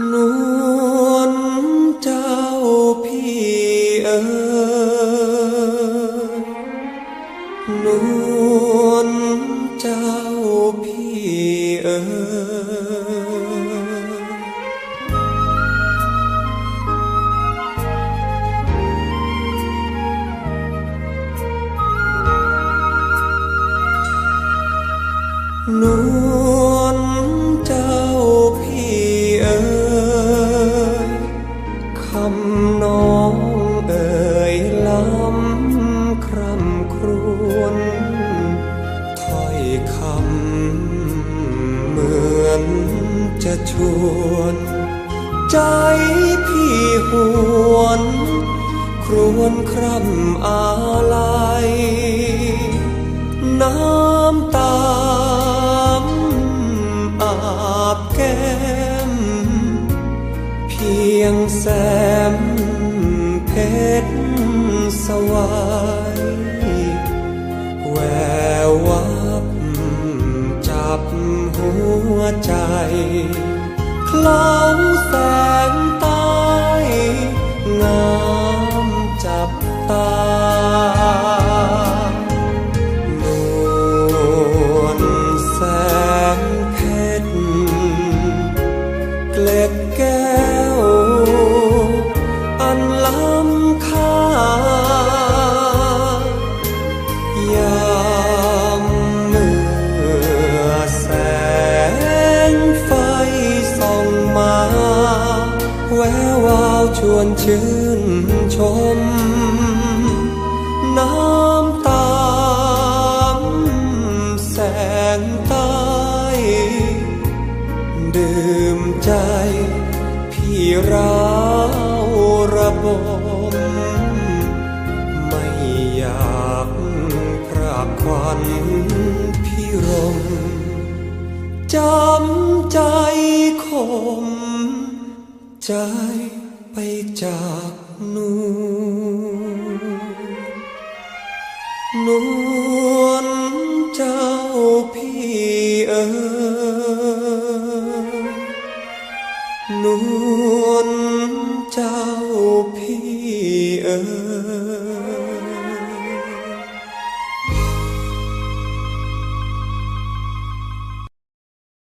นวลเจ้าพี่เอ๋ยนวลเจ้าพี่เอ๋ยนว คำน้องเอ่ยล้ำคร่ำครวญถ้อยคำเหมือนจะชวน ใจพี่หวน ครวนคร่ำอาล แสมเพชรสวายแวววับจับหัวใจคล้องแสงใต้งามจับตานวลแสงเพชรเกล็ดแก้ำค่ายามเมื่อแสงไฟส่องมา แวววาวชวนชื่นชม น้ำตาแสงใต้ดื่มใจพี่ร้า ระบม ไม่อยากพรากควันพี่รมจำใจคม ใจไปจากนูนวลเจ้าพี่เอ๋ยนวลเจ้า